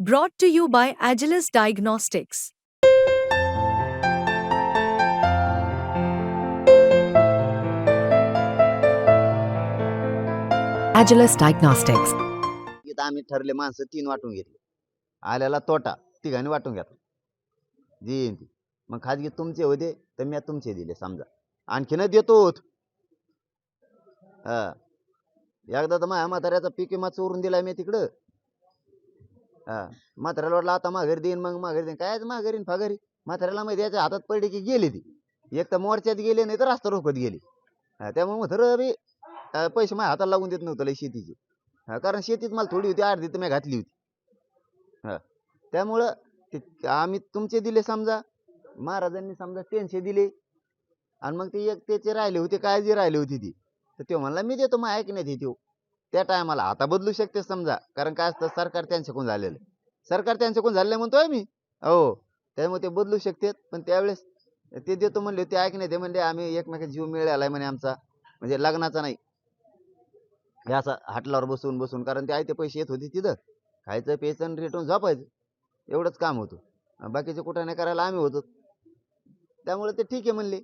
Brought to you by Agilis Diagnostics. Agilis Diagnostics. इथं आम्ही ठरले माणसं तीन वाटून घेतले. आल्याला तोटा तिघांनी वाटून घेतला. जी येईन ती. मग खाजगी तुमचे होते तर मी तुमचे दिले समजा. आणखीन देतो हा. एकदा तर माझ्या म्हाताऱ्याचा पीक विमा चोरून दिलाय मी तिकडं. हा. म्हाताऱ्याला वाटलं आता माघारी देईन मग माघारी देईन. काय माघारी न फाघारी. म्हाताऱ्याला माहिती याच्या हातात पडली की गेली ती. एक तर मोर्चात गेले नाही तर रास्ता रोखत गेली. हा, त्यामुळे म्हातारं बी अं, पैसे माझ्या हाताला लागून देत नव्हतं लय शेतीचे. हा कारण शेतीत मला थोडी होती अर्धी तर मी घातली होती. हा त्यामुळं ते आम्ही तुमचे दिले समजा महाराजांनी समजा त्यांचे दिले. आणि मग ते एक त्याचे राहिले होते काय जे राहिले होते ती. तर तो म्हणला मी देतो मग ऐकण्यात येते हो. त्या टायमाला आता बदलू शकते समजा. कारण काय असतं सरकार त्यांच्याकडून झालेलं. सरकार त्यांच्याकडून झालेलं म्हणतोय मी हो. त्यामुळे ते बदलू शकतात पण त्यावेळेस ते देतो म्हणले ते ऐकण्यात ते म्हणले आम्ही एकमेकाचा जीव मिळालाय म्हणे आमचा. म्हणजे लग्नाचा नाही. हे असं हाटलावर बसून बसून कारण ते आयते पैसे येत होते तिथं. खायचं प्यायचं आणि रेटून झोपायचं. एवढंच काम होतं. बाकीचे कुठं नाही करायला आम्ही होतो. त्यामुळे ते ठीक आहे म्हणले.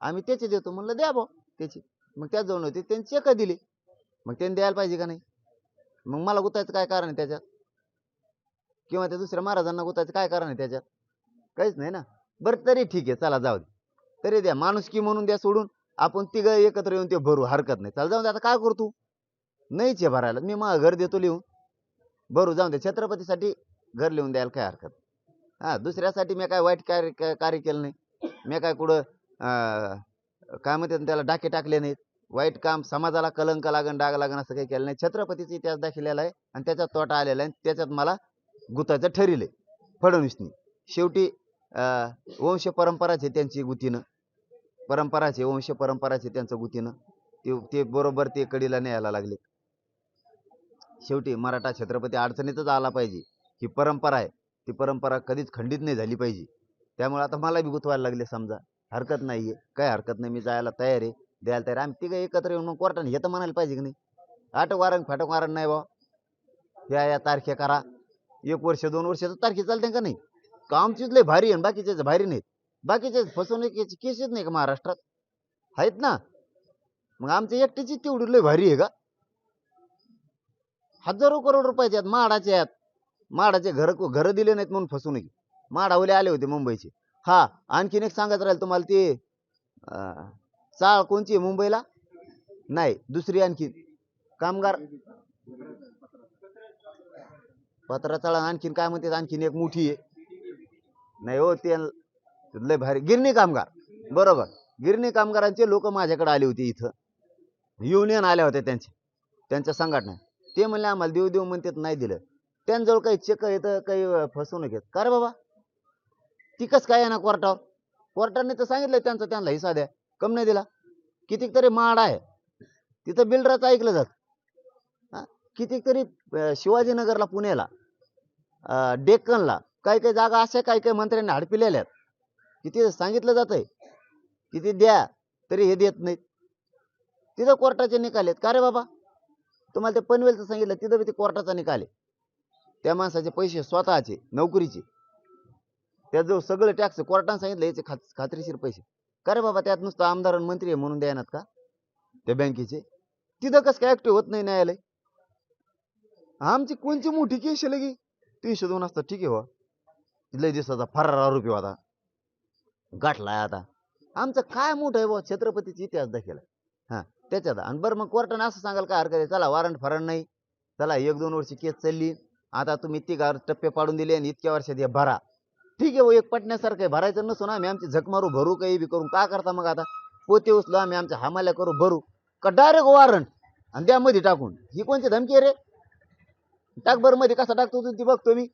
आम्ही त्याचे देतो. म्हणलं द्या भाऊ त्याची. मग त्याच जाऊन होते. त्यांनी चेकं दिले. मग त्यांनी द्यायला पाहिजे का नाही? मग मला गुतायचं काय कारण आहे त्याच्यात? किंवा त्या दुसऱ्या महाराजांना गुतायचं काय कारण आहे त्याच्यात? काहीच नाही ना? बरं तरी ठीक आहे चला जाऊ दे. तरी द्या माणुसकी म्हणून द्या सोडून आपण तिघं एकत्र येऊन ते भरू हरकत नाही. चला जाऊन दे आता काय करतो नाहीच आहे भरायला. मी मग घर देतो लिहून. भरू जाऊन दे. छत्रपतीसाठी घर लिहून द्यायला काय हरकत हा दुसऱ्यासाठी मी काय वाईट कार्य कार्य केलं नाही? मी काय कुठं काय म्हणते त्याला डाके टाकले नाहीत? वाईट काम समाजाला कलंक लागन डाग लागण असं काही केलं नाही. छत्रपतीचा इतिहास दाखवलेला आहे आणि त्याचा तोटा आलेला आहे आणि त्याच्यात मला गुताचं ठरिले फडणवीसनी. शेवटी वंश परंपराच आहे त्यांची गुतीनं. परंपराच आहे वंश परंपराच आहे त्यांचं गुतीनं. ते ते बरोबर ते कडीला न्यायला लागले. शेवटी मराठा छत्रपती अडचणीतच आला पाहिजे. ही परंपरा आहे. ती परंपरा कधीच खंडित नाही झाली पाहिजे. त्यामुळे आता मला बी गुतवायला लागले समजा. हरकत नाहीये. काय हरकत नाही. मी जायला तयार आहे. द्यायला तयार. आम्ही तिघं एकत्र येऊन मग कोर्टाने हे तर म्हणायला पाहिजे की नाही? आटक वारंग फाटक वारण नाही बा या या तारखे करा. एक वर्ष दोन वर्ष तर तारखे चालते का नाही? कामचीच लय भारी आहे आणि बाकीचे भारी नाहीत? बाकीचे फसवणुकीचे केसेस नाही का महाराष्ट्रात? आहेत ना? मग आमच्या एकट्याची तेवढी लय भारी आहे का? हजारो करोड रुपयाचे आहेत माडाचे आहेत. माडाचे घर घर दिले नाहीत म्हणून फसवणूक. माडावले आले होते मुंबईचे. हा आणखीन एक सांगत राहील तुम्हाला ते चाळ कोणची आहे मुंबईला? नाही दुसरी आणखी. कामगार. पत्रा चाळ आणखीन काय म्हणतात? आणखीन एक मोठी आहे. नाही हो ते लय भारी. गिरणी कामगार. बरोबर. गिरणी कामगारांचे लोक माझ्याकडे आले होते इथं. युनियन आल्या होत्या त्यांचे. त्यांच्या संघटना. ते म्हणले आम्हाला देऊ देऊ म्हणतात नाही दिलं. त्यांजवळ काही चेक येतं काही फसवणूक येत का रे बाबा? तिकच काय आहे ना कोर्टावर? कोर्टाने तर सांगितलं त्यांचा त्यांना हिस्सा द्या. कम नाही दिला. कितीक तरी माड आहे. तिथं बिल्डरचं ऐकलं जात. हा? कितीक तरी शिवाजीनगरला पुण्याला डेक्कनला काही काही जागा अशा काही काही मंत्र्यांनी हडपिलेल्या आहेत. किती सांगितलं सांगितलं जातंय किती द्या तरी हे देत नाहीत. तिथं कोर्टाचे निकाल आहेत. का रे बाबा? तुम्हाला ते पनवेलचं सांगितलं तिथं बी ते कोर्टाचा निकाल आहे. त्या माणसाचे पैसे स्वतःचे नोकरीचे. त्याजवळ सगळं टॅक्स कोर्टाने सांगितलं याचे खात खात्रीशीर पैसे. का रे बाबा त्यात नुसतं आमदार आणि मंत्री आहे म्हणून द्यायनात का? त्या बँकेचे. तिथं कसं काय ऍक्टिव्ह होत नाही न्यायालय? आमची कोणची मोठी केस लगी? तीनशे दोन असतात ठीक आहे हो. लय दिवसाचा फरार आरोपी होता गाठलाय आता. आमचं काय मोठं आहे बुवा छत्रपतीचा इतिहास दाखवला हा त्याच्यात. आणि बरं मग कोर्टाने असं सांगाल का हरकत आहे चला वारंट फरण नाही. चला एक दोन वर्षी केस चालली. आता तुम्ही तिघा टप्पे पाडून दिले आणि इतक्या वर्षात हे भरा. ठीक आहे हो एक पटण्यासारखं आहे. भरायचं नसून आम्ही आमची झक मारू भरू काही बी करून का करता मग आता? पोते उचलो आम्ही आमच्या हमाल्या करू भरू. का डायरेक्ट वारंट आणि त्यामध्ये टाकून. ही कोणती धमकी आहे रे? टाक बरं मध्ये कसा टाकतो तू? ती बघतो मी.